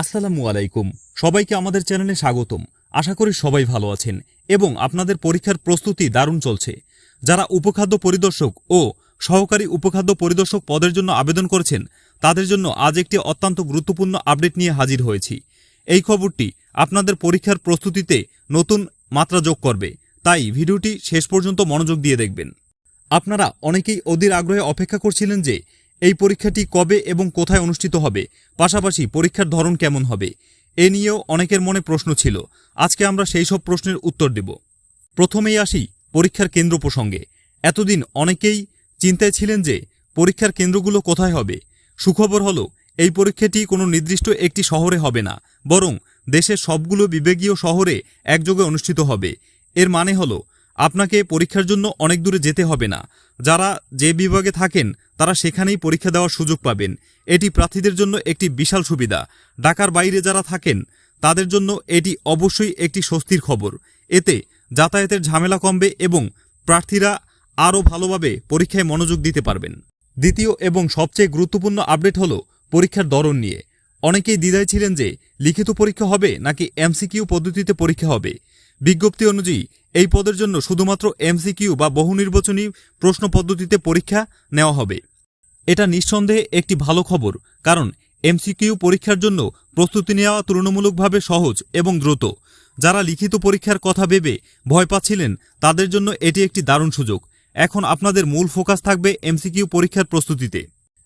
আসসালামু আলাইকুম। সবাইকে আমাদের চ্যানেলে স্বাগতম। আশা করি সবাই ভালো আছেন এবং আপনাদের পরীক্ষার প্রস্তুতি দারুণ চলছে। যারা উপখাদ্য পরিদর্শক ও সহকারী উপখাদ্য পরিদর্শক পদের জন্য আবেদন করেছেন, তাদের জন্য আজ একটি অত্যন্ত গুরুত্বপূর্ণ আপডেট নিয়ে হাজির হয়েছি। এই খবরটি আপনাদের পরীক্ষার প্রস্তুতিতে নতুন মাত্রা যোগ করবে। তাই ভিডিওটি শেষ পর্যন্ত মনোযোগ দিয়ে দেখবেন। আপনারা অনেকেই অধীর আগ্রহে অপেক্ষা করছিলেন যে এই পরীক্ষাটি কবে এবং কোথায় অনুষ্ঠিত হবে? পাশাপাশি পরীক্ষার ধরন কেমন হবে? এ নিয়েও অনেকের মনে প্রশ্ন ছিল। আজকে আমরা সেই সব প্রশ্নের উত্তর দেব। প্রথমেই আসি পরীক্ষার কেন্দ্র প্রসঙ্গে। এতদিন অনেকেই চিন্তায় ছিলেন যে পরীক্ষার কেন্দ্রগুলো কোথায় হবে। সুখবর হলো, এই পরীক্ষাটি কোনো নির্দিষ্ট একটি শহরে হবে না, বরং দেশের সবগুলো বিবেকীয় শহরে একযোগে অনুষ্ঠিত হবে। এর মানে হলো, আপনাকে পরীক্ষার জন্য অনেক দূরে যেতে হবে না যারা যে বিভাগে থাকেন, তারা সেখানেই পরীক্ষা দেওয়ার সুযোগ পাবেন। এটি প্রার্থীদের জন্য একটি বিশাল সুবিধা। ঢাকার বাইরে যারা থাকেন, তাদের জন্য এটি অবশ্যই একটি স্বস্তির খবর। এতে যাতায়াতের ঝামেলা কমবে এবং প্রার্থীরা আরও ভালোভাবে পরীক্ষায় মনোযোগ দিতে পারবেন। দ্বিতীয় এবং সবচেয়ে গুরুত্বপূর্ণ আপডেট হল পরীক্ষার ধরন নিয়ে। অনেকেই দ্বিধায় ছিলেন যে লিখিত পরীক্ষা হবে নাকি এমসিকিউ পদ্ধতিতে পরীক্ষা হবে। বিজ্ঞপ্তি অনুযায়ী, এই পদের জন্য শুধুমাত্র এমসিকিউ বা বহু নির্বাচনী প্রশ্ন পদ্ধতিতে পরীক্ষা নেওয়া হবে। এটা নিঃসন্দেহে একটি ভালো খবর, কারণ এমসিকিউ পরীক্ষার জন্য প্রস্তুতি নেওয়া তুলনামূলকভাবে সহজ এবং দ্রুত। যারা লিখিত পরীক্ষার কথা ভেবে ভয় পাচ্ছিলেন, তাদের জন্য এটি একটি দারুণ সুযোগ। এখন আপনাদের মূল ফোকাস থাকবে এমসিকিউ পরীক্ষার প্রস্তুতিতে।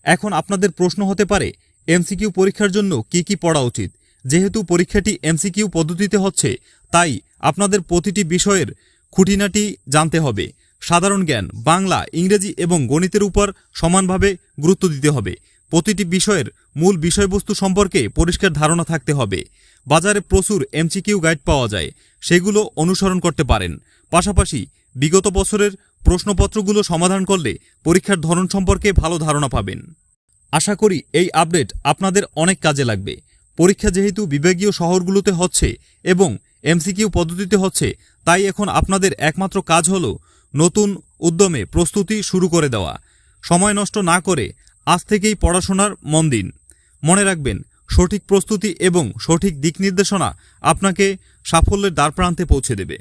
এখন আপনাদের প্রশ্ন হতে পারে এমসিকিউ পরীক্ষার জন্য কি কি পড়া উচিত? যেহেতু পরীক্ষাটি এমসিকিউ পদ্ধতিতে হচ্ছে, তাই আপনাদের প্রতিটি বিষয়ের খুঁটিনাটি জানতে হবে। সাধারণ জ্ঞান, বাংলা, ইংরেজি এবং গণিতের উপর সমানভাবে গুরুত্ব দিতে হবে। প্রতিটি বিষয়ের মূল বিষয়বস্তু সম্পর্কে পরিষ্কার ধারণা থাকতে হবে। বাজারে প্রচুর এমসিকিউ গাইড পাওয়া যায়, সেগুলো অনুসরণ করতে পারেন। পাশাপাশি বিগত বছরের প্রশ্নপত্রগুলো সমাধান করলে পরীক্ষার ধরন সম্পর্কে ভালো ধারণা পাবেন। আশা করি এই আপডেট আপনাদের অনেক কাজে লাগবে। পরীক্ষা যেহেতু বিভাগীয় শহরগুলোতে হচ্ছে এবং এমসিকিউ পদ্ধতিতে হচ্ছে, তাই এখন আপনাদের একমাত্র কাজ হল নতুন উদ্যমে প্রস্তুতি শুরু করে দেওয়া। সময় নষ্ট না করে আজ থেকেই পড়াশোনার মন দিন। মনে রাখবেন, সঠিক প্রস্তুতি এবং সঠিক দিক নির্দেশনা আপনাকে সাফল্যের দ্বারপ্রান্তে পৌঁছে দেবে।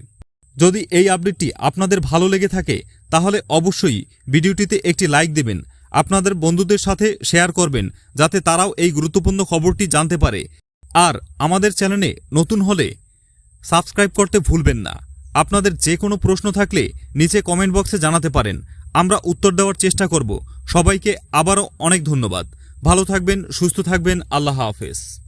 যদি এই আপডেটটি আপনাদের ভালো লেগে থাকে, তাহলে অবশ্যই ভিডিওটিতে একটি লাইক দেবেন, আপনাদের বন্ধুদের সাথে শেয়ার করবেন, যাতে তারাও এই গুরুত্বপূর্ণ খবরটি জানতে পারে। আর আমাদের চ্যানেলে নতুন হলে সাবস্ক্রাইব করতে ভুলবেন না। আপনাদের যে কোনো প্রশ্ন থাকলে নিচে কমেন্ট বক্সে জানাতে পারেন। আমরা উত্তর দেওয়ার চেষ্টা করব। সবাইকে আবারও অনেক ধন্যবাদ। ভালো থাকবেন, সুস্থ থাকবেন। আল্লাহ হাফেজ।